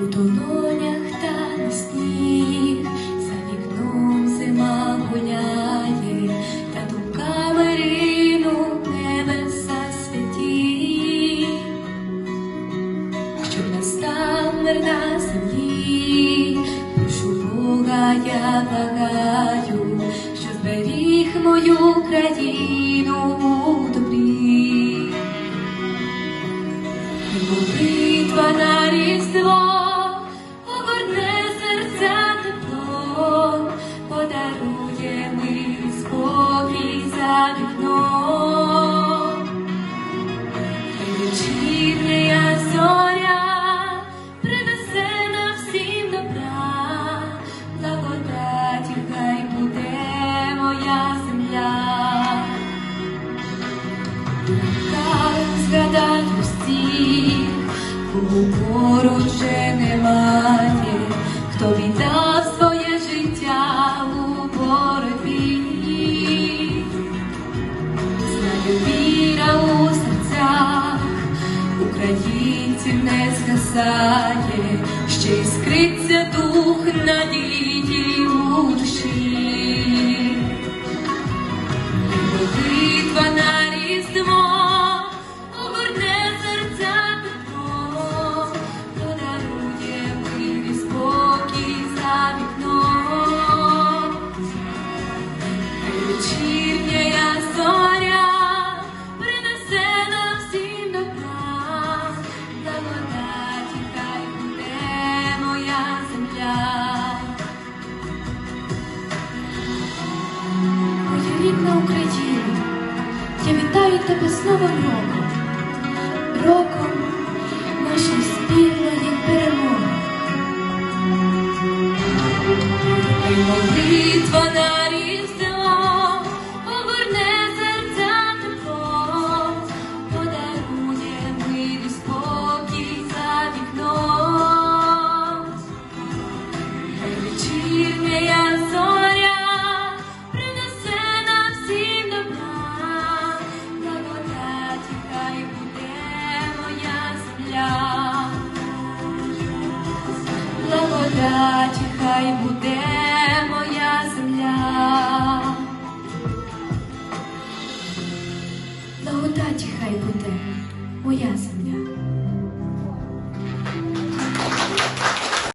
у долонях та сніг, за вікном зима гуляє, та думками рину небеса святі, щоб настав мир на землі, прошу Бога, я благаю, що зберіг мою країну у добрі. Молитва на різдво поруч вже немає, хто віддав своє життя у боротьбі. Знаю, віра у серцях українців не згасає, ще іскриться дух надії рідна Україна, я вітаю тебе з Новим роком, роком нашої спільної перемоги. Молитва на Благодаті хай буде моя земля. Благодаті хай буде моя земля.